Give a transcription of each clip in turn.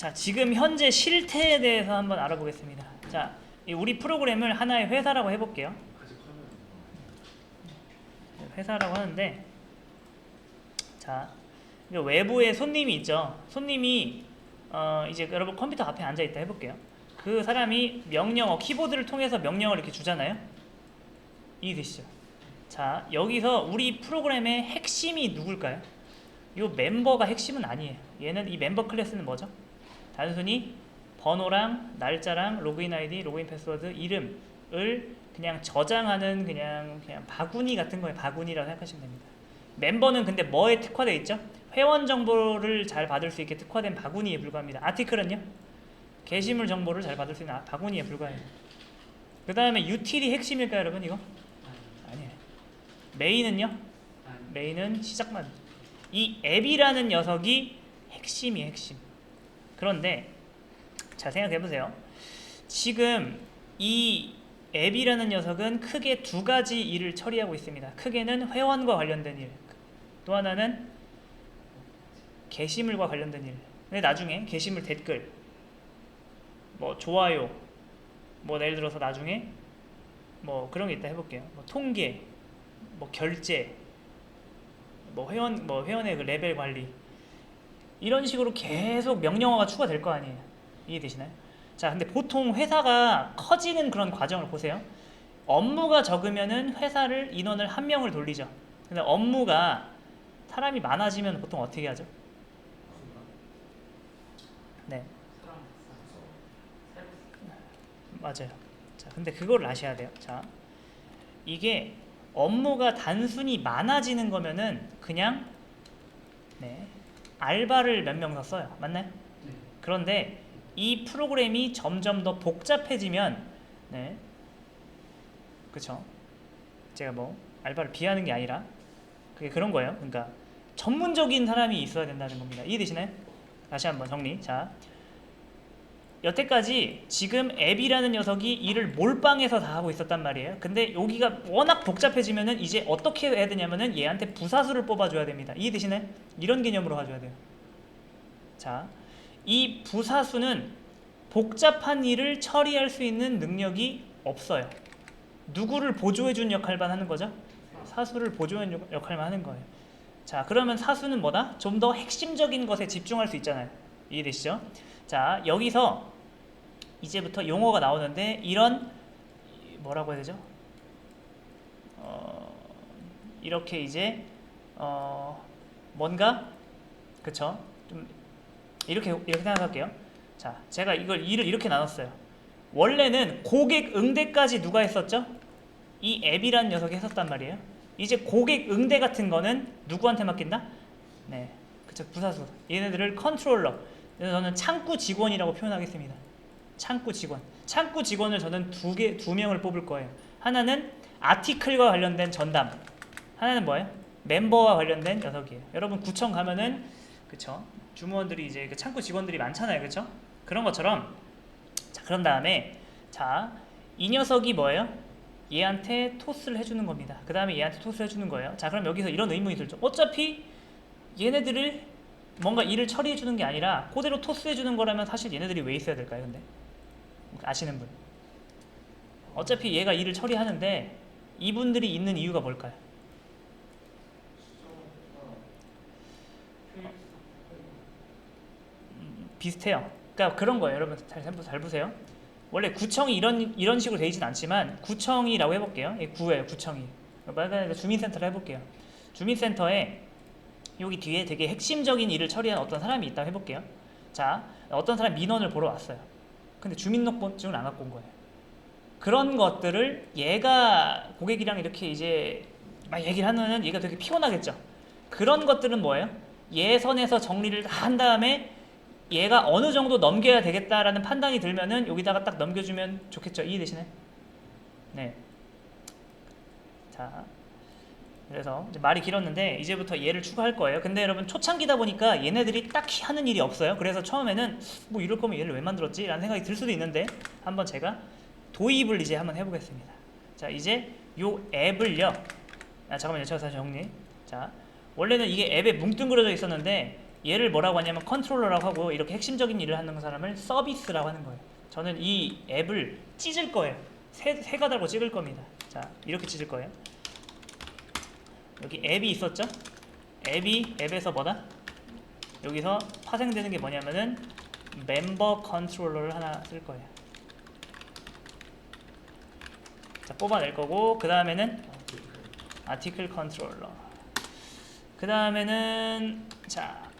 자, 지금 현재 실태에 대해서 한번 알아보겠습니다. 자, 이 우리 프로그램을 하나의 회사라고 해볼게요. 회사라고 하는데, 자, 외부에 손님이 있죠. 손님이 어, 이제 여러분 컴퓨터 앞에 앉아 있다 해볼게요. 그 사람이 명령어 키보드를 통해서 명령을 이렇게 주잖아요. 이해되시죠? 자, 여기서 우리 프로그램의 핵심이 누굴까요? 이 멤버가 핵심은 아니에요. 얘는 이 멤버 클래스는 뭐죠? 단순히 번호랑 날짜랑 로그인 아이디, 로그인 패스워드, 이름을 그냥 저장하는 그냥 그냥 바구니 같은 거예요. 바구니라고 생각하시면 됩니다. 멤버는 근데 뭐에 특화되어 있죠? 회원 정보를 잘 받을 수 있게 특화된 바구니에 불과합니다. 아티클은요? 게시물 정보를 잘 받을 수 있는 아- 바구니에 불과해요. 그 다음에 유틸이 핵심일까요, 여러분 이거? 아니에요. 메인은요? 메인은 시작만. 이 앱이라는 녀석이 핵심이 핵심. 그런데 잘 생각해 보세요. 지금 이 앱이라는 녀석은 크게 두 가지 일을 처리하고 있습니다. 크게는 회원과 관련된 일, 또 하나는 게시물과 관련된 일. 근데 나중에 게시물 댓글, 뭐 좋아요, 뭐 예를 들어서 나중에 뭐 그런 게 있다 해볼게요. 뭐 통계, 뭐 결제, 뭐 회원 뭐 회원의 그 레벨 관리 이런 식으로 계속 명령어가 추가될 거 아니에요. 이해되시나요? 자, 근데 보통 회사가 커지는 그런 과정을 보세요. 업무가 적으면은 회사를 인원을 한 명을 돌리죠. 근데 업무가 사람이 많아지면 보통 어떻게 하죠? 네. 맞아요. 자, 근데 그걸 아셔야 돼요. 자, 이게 업무가 단순히 많아지는 거면은 그냥 네, 알바를 몇명더 써요. 맞나요? 그런데 이 프로그램이 점점 더 복잡해지면 네. 그쵸 제가 뭐 알바를 비하는 게 아니라 그게 그런 거예요. 그러니까 전문적인 사람이 있어야 된다는 겁니다. 이해되시나요? 다시 한번 정리. 자, 여태까지 지금 앱이라는 녀석이 일을 몰빵해서 다 하고 있었단 말이에요. 근데 여기가 워낙 복잡해지면은 이제 어떻게 해야 되냐면은 얘한테 부사수를 뽑아줘야 됩니다. 이해 되시나요? 이런 개념으로 가줘야 돼요. 자, 이 부사수는 복잡한 일을 처리할 수 있는 능력이 없어요. 누구를 보조해준 역할만 하는 거죠? 사수를 보조한 역- 역할만 하는 거예요. 자, 그러면 사수는 뭐다? 좀 더 핵심적인 것에 집중할 수 있잖아요. 이해되시죠? 자, 여기서 이제부터 용어가 나오는데 이런 뭐라고 해야 되죠? 어, 이렇게 이제 어, 뭔가 그쵸? 좀 이렇게 이렇게 생각할게요. 자, 제가 이걸 일을 이렇게 나눴어요. 원래는 고객 응대까지 누가 했었죠? 이 앱이란 녀석이 했었단 말이에요. 이제 고객 응대 같은 거는 누구한테 맡긴다? 네, 그쵸 부사수. 얘네들을 컨트롤러. 그래서 저는 창구 직원이라고 표현하겠습니다. 창구 직원. 창구 직원을 저는 두 개, 두 명을 뽑을 거예요. 하나는 아티클과 관련된 전담. 하나는 뭐예요? 멤버와 관련된 녀석이에요. 여러분 구청 가면은 그쵸? 주무원들이 이제 그 창구 직원들이 많잖아요, 그쵸? 그런 것처럼 자 그런 다음에 자 이 녀석이 뭐예요? 얘한테 토스를 해주는 겁니다. 그 다음에 얘한테 토스를 해주는 거예요. 자 그럼 여기서 이런 의문이 들죠. 어차피 얘네들을 뭔가 일을 처리해 주는 게 아니라 그대로 토스해 주는 거라면 사실 얘네들이 왜 있어야 될까요? 근데 아시는 분? 어차피 얘가 일을 처리하는데 이분들이 있는 이유가 뭘까요? 음, 비슷해요. 그러니까 그런 거예요, 여러분. 잘, 잘, 보세요. 원래 구청이 이런 이런 식으로 돼 있진 않지만 구청이라고 해볼게요. 예, 구예요, 구청이. 말하자면 주민센터를 해볼게요. 주민센터에 여기 뒤에 되게 핵심적인 일을 처리하는 어떤 사람이 있다고 해볼게요. 자, 어떤 사람 민원을 보러 왔어요. 근데 주민등록증을 안 갖고 온 거예요. 그런 것들을 얘가 고객이랑 이렇게 이제 막 얘기를 하면은 얘가 되게 피곤하겠죠. 그런 것들은 뭐예요? 예선에서 정리를 다 한 다음에 얘가 어느 정도 넘겨야 되겠다라는 판단이 들면은 여기다가 딱 넘겨주면 좋겠죠. 이해되시나요? 네. 자, 그래서 말이 길었는데 이제부터 얘를 추가할 거예요. 근데 여러분 초창기다 보니까 얘네들이 딱히 하는 일이 없어요. 그래서 처음에는 뭐 이럴 거면 얘를 왜 만들었지? 라는 생각이 들 수도 있는데 한번 제가 도입을 이제 한번 해보겠습니다. 자, 이제 요 앱을요. 아, 잠깐만요. 제가 다시 정리. 자, 원래는 이게 앱에 뭉뚱그려져 있었는데 얘를 뭐라고 하냐면 컨트롤러라고 하고 이렇게 핵심적인 일을 하는 사람을 서비스라고 하는 거예요. 저는 이 앱을 찢을 거예요. 세, 세 가닥으로 찍을 겁니다. 자, 이렇게 찢을 거예요. 여기 앱이 있었죠? 앱이 앱에서 뭐다? 여기서 파생되는 게 뭐냐면은 멤버 컨트롤러를 하나 쓸 거예요. 자, 뽑아낼 거고 그 다음에는 아티클 컨트롤러. 그 다음에는 자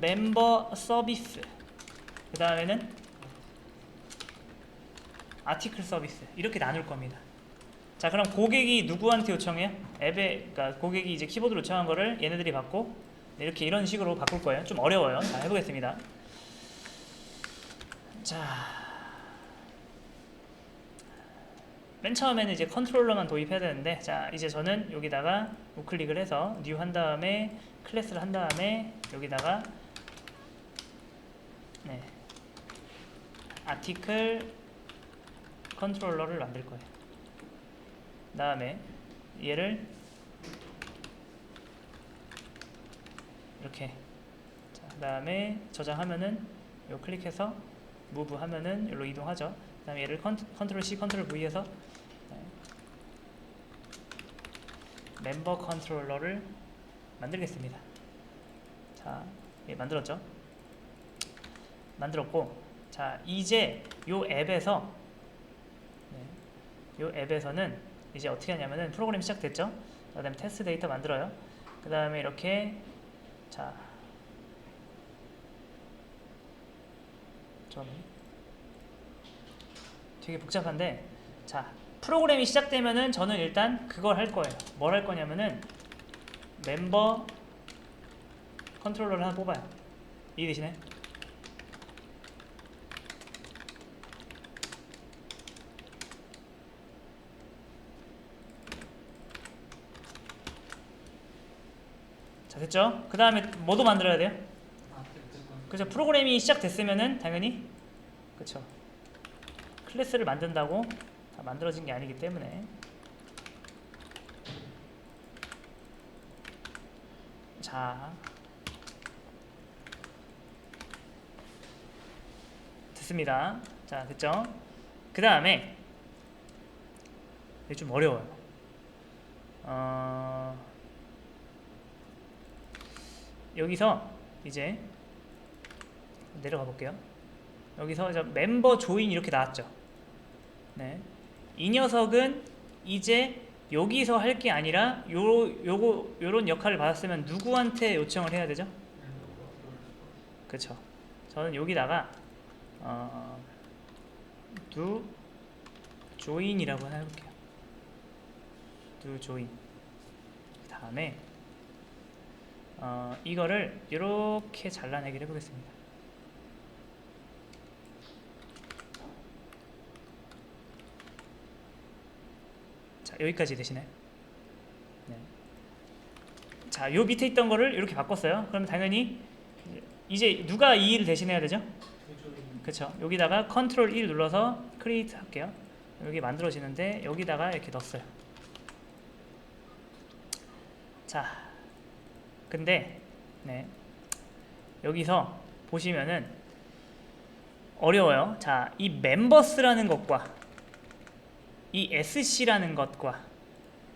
멤버 서비스. 그 다음에는 아티클 서비스 이렇게 나눌 겁니다. 자 그럼 고객이 누구한테 요청해요? 앱에 그러니까 고객이 이제 키보드로 요청한 거를 얘네들이 받고 이렇게 이런 식으로 바꿀 거예요. 좀 어려워요. 자 해보겠습니다. 자. 맨 처음에는 이제 컨트롤러만 도입해야 되는데 자 이제 저는 여기다가 우클릭을 해서 뉴한 다음에 클래스를 한 다음에 여기다가 네 아티클 컨트롤러를 만들 거예요. 다음에 얘를 이렇게 자, 그다음에 저장하면은 요 클릭해서 무브 하면은 여기로 이동하죠. 그 다음에 얘를 컨트, 컨트롤 C 컨트롤 V에서 네. 멤버 컨트롤러를 만들겠습니다. 자, 예, 만들었죠? 만들었고, 자 이제 요 앱에서 네, 요 앱에서는 이제 어떻게 하냐면은 프로그램 시작됐죠? 그 다음에 테스트 데이터 만들어요. 그 다음에 이렇게 자, 좀 되게 복잡한데 자 프로그램이 시작되면은 저는 일단 그걸 할 거예요. 뭘 할 거냐면은 멤버 컨트롤러를 하나 뽑아요. 이해되시나요? 자 됐죠? 그 다음에 뭐도 만들어야 돼요? 그죠? 프로그램이 시작됐으면은 당연히 그쵸? 클래스를 만든다고 다 만들어진 게 아니기 때문에 자 됐습니다. 자 됐죠? 그 다음에 이게 좀 어려워요. 어, 여기서 이제 내려가 볼게요. 여기서 이제 멤버 조인 이렇게 나왔죠. 네. 이 녀석은 이제 여기서 할 게 아니라 요 요거 요런 역할을 받았으면 누구한테 요청을 해야 되죠? 그렇죠. 저는 여기다가 어, do join이라고 해볼게요. do join. 그 다음에 어, 이거를 이렇게 잘라내기를 해보겠습니다. 자 여기까지 되시나요? 네. 자, 요 밑에 있던 거를 이렇게 바꿨어요. 그럼 당연히 이제 누가 이 일을 대신해야 되죠? 그렇죠. 여기다가 컨트롤 1 눌러서 크리에이트 할게요. 여기 만들어지는데 여기다가 이렇게 넣었어요. 자, 근데 네 여기서 보시면은 어려워요. 자, 이 멤버스라는 것과 이 sc라는 것과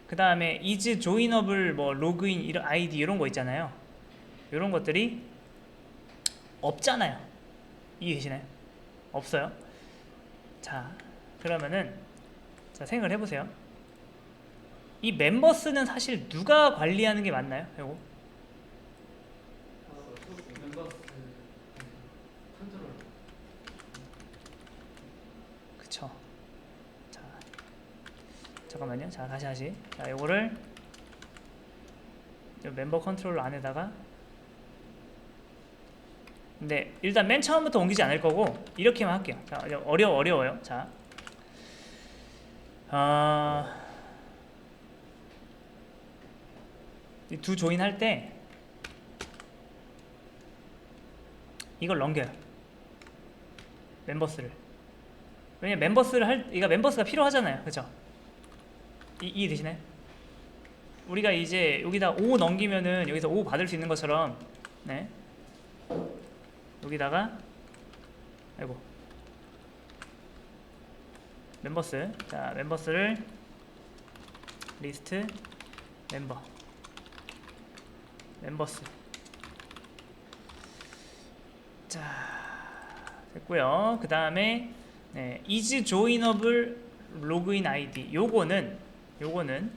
그 다음에 is joinable 뭐 로그인 이런 아이디 이런 거 있잖아요. 이런 것들이 없잖아요. 이해되시나요? 없어요. 자, 그러면은 자 생각을 해보세요. 이 멤버스는 사실 누가 관리하는 게 맞나요? 이거 그쵸. 자, 잠깐만요. 자, 다시 다시. 자, 요거를 요 멤버 컨트롤 안에다가 근데 일단 맨 처음부터 옮기지 않을 거고 이렇게만 할게요. 자, 어려워 어려워요. 자, 아, 이두 조인 할 때 이걸 넘겨요. 멤버스를. 왜냐 멤버스를 할 이가 멤버스가 필요하잖아요. 그죠? 이, 이해 되시나요? 우리가 이제 여기다 5 넘기면은 여기서 5 받을 수 있는 것처럼 네. 여기다가 아이고. 멤버스. 자 멤버스를 리스트 멤버. 멤버스. 자 됐고요. 그 다음에 네, is joinable login id 요거는 요거는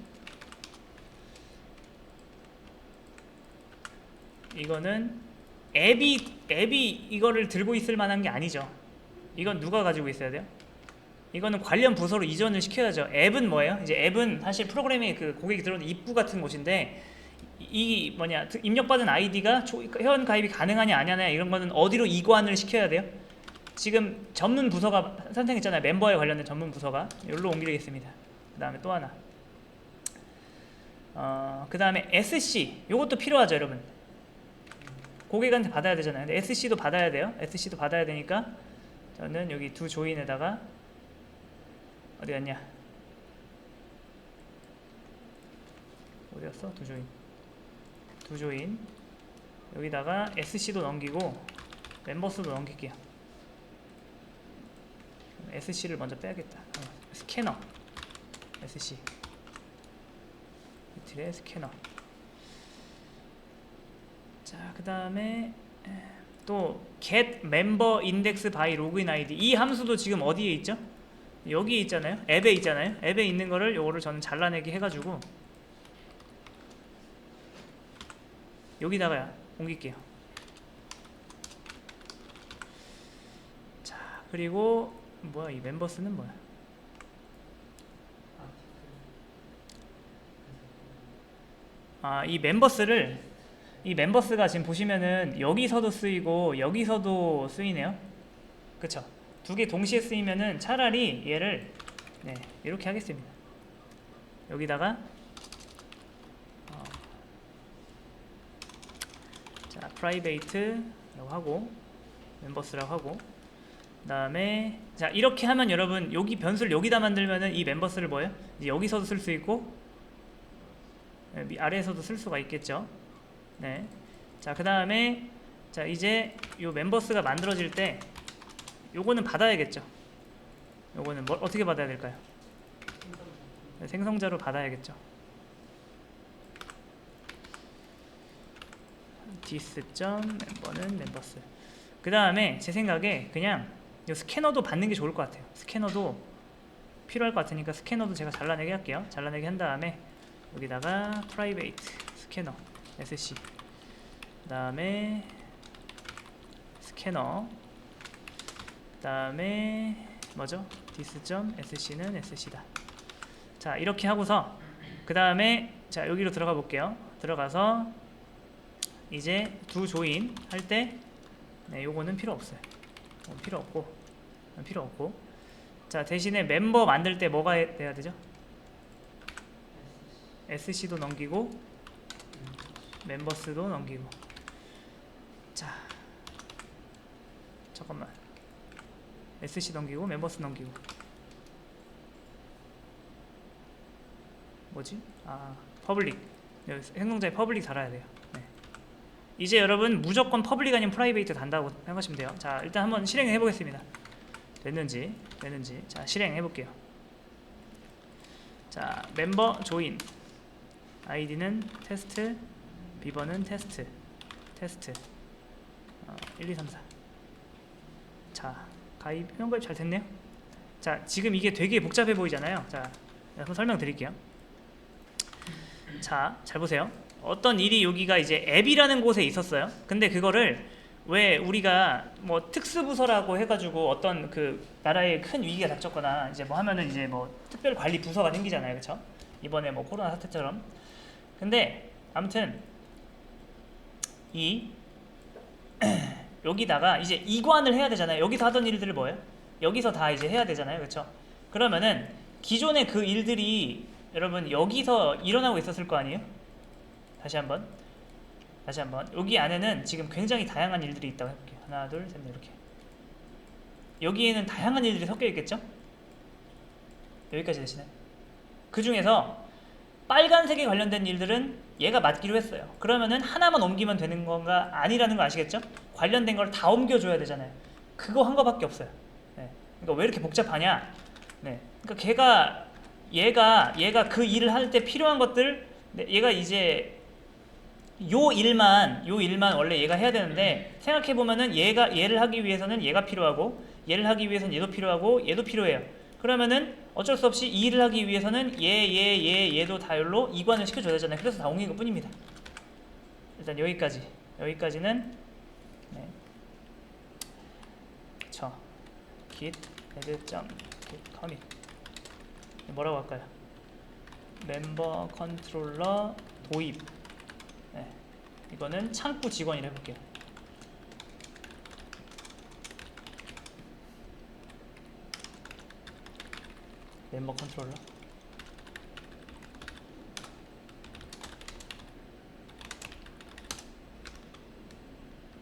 이거는 앱이 앱이 이거를 들고 있을 만한 게 아니죠 이건 누가 가지고 있어야 돼요? 이거는 관련 부서로 이전을 시켜야죠. 앱은 뭐예요? 이제 앱은 사실 프로그램의 그 고객이 들어오는 입구 같은 곳인데 이 뭐냐 입력받은 아이디가 회원 가입이 가능하냐 아니냐 이런 거는 어디로 이관을 시켜야 돼요? 지금 전문 부서가 선택했잖아요. 멤버에 관련된 전문 부서가 여기로 옮기겠습니다. 그 다음에 또 하나. 어, 그 다음에 SC 요것도 필요하죠, 여러분. 고객한테 받아야 되잖아요. 근데 SC도 받아야 돼요. SC도 받아야 되니까 저는 여기 두 조인에다가 어디 갔냐? 어디 갔어? 두 조인. 두 조인. 여기다가 SC도 넘기고 멤버스도 넘길게요. SC를 먼저 빼야겠다. 어, 스캐너. SC. 이틀의 스캐너. 자, 그 다음에 또 get member index by login ID 이 함수도 지금 어디에 있죠? 여기 있잖아요. 앱에 있잖아요. 앱에 있는 거를 요거를 저는 잘라내기 해가지고 여기다가 옮길게요. 자 그리고 뭐야 이 멤버스는 뭐야? 아 이 멤버스를 이 멤버스가 지금 보시면은 여기서도 쓰이고 여기서도 쓰이네요. 그쵸? 두 개 동시에 쓰이면은 차라리 얘를 네, 이렇게 하겠습니다. 여기다가 어, 자 프라이베이트라고 하고 멤버스라고 하고 그 다음에 자 이렇게 하면 여러분 여기 변수를 여기다 만들면은 이 멤버스를 뭐예요? 이제 여기서도 쓸 수 있고 아래에서도 쓸 수가 있겠죠. 네. 자, 그 다음에 자, 이제 요 멤버스가 만들어질 때 요거는 받아야겠죠. 요거는 뭐 어떻게 받아야 될까요? 네, 생성자로 받아야겠죠. 디스 점 멤버는 멤버스. 그 다음에 제 생각에 그냥 요 스캐너도 받는 게 좋을 것 같아요. 스캐너도 필요할 것 같으니까 스캐너도 제가 잘라내게 할게요. 잘라내게 한 다음에 여기다가 프라이베이트 스캐너 SC 그 다음에 스캐너. 그 다음에 뭐죠? dis.sc는 sc다. 자 이렇게 하고서 그 다음에 자 여기로 들어가 볼게요. 들어가서 이제 두 조인 할때 네, 요거는 필요 없어요. 어, 필요 없고. 어, 필요 없고. 자 대신에 멤버 만들 때 뭐가 해- 돼야 되죠? SC도 넘기고 멤버스도 넘기고. 자 잠깐만. SC 넘기고 멤버스 넘기고. 뭐지? 아 퍼블릭 여기 행동자에 퍼블릭 달아야 돼요. 네. 이제 여러분 무조건 퍼블릭 아니면 프라이베이트 단다고 생각하시면 돼요. 자 일단 한번 실행해 보겠습니다. 됐는지 됐는지. 자 실행해 볼게요. 자 멤버 조인 아이디는 테스트 비번은 테스트 테스트. 어, 1, 2, 3, 4. 자 가입 회원 가입 잘 됐네요. 자 지금 이게 되게 복잡해 보이잖아요. 자 한번 설명드릴게요. 자 잘 보세요. 어떤 일이 여기가 이제 앱이라는 곳에 있었어요. 근데 그거를 왜 우리가 뭐 특수부서라고 해가지고 어떤 그 나라에 큰 위기가 닥쳤거나 이제 뭐 하면은 이제 뭐 특별 관리 부서가 생기잖아요. 그쵸? 이번에 뭐 코로나 사태처럼 근데 아무튼 이 여기다가 이제 이관을 해야 되잖아요. 여기서 하던 일들을 뭐예요? 여기서 다 이제 해야 되잖아요. 그렇죠? 그러면은 기존의 그 일들이 여러분 여기서 일어나고 있었을 거 아니에요? 다시 한번 다시 한번 여기 안에는 지금 굉장히 다양한 일들이 있다고 해볼게요. 하나, 둘, 셋, 넷 이렇게 여기에는 다양한 일들이 섞여 있겠죠? 여기까지 되시나요? 그 중에서 빨간색에 관련된 일들은 얘가 맡기로 했어요. 그러면은 하나만 옮기면 되는 건가 아니라는 거 아시겠죠? 관련된 걸 다 옮겨줘야 되잖아요. 그거 한 거밖에 없어요. 네. 그러니까 왜 이렇게 복잡하냐? 네. 그러니까 걔가 얘가 얘가 그 일을 할 때 필요한 것들 네, 얘가 이제 요 일만 요 일만 원래 얘가 해야 되는데 생각해 보면은 얘가 얘를 하기 위해서는 얘가 필요하고 얘를 하기 위해서는 얘도 필요하고 얘도 필요해요. 그러면은 어쩔 수 없이 이 일을 하기 위해서는 얘, 얘, 얘, 얘도 다율로 이관을 시켜줘야 되잖아요. 그래서 다 옮긴 것 뿐입니다. 일단 여기까지 여기까지는 네. 저 git add 점 git commit 뭐라고 할까요? 멤버 컨트롤러 도입 네. 이거는 창구 직원이라 해볼게요. 멤버 컨트롤러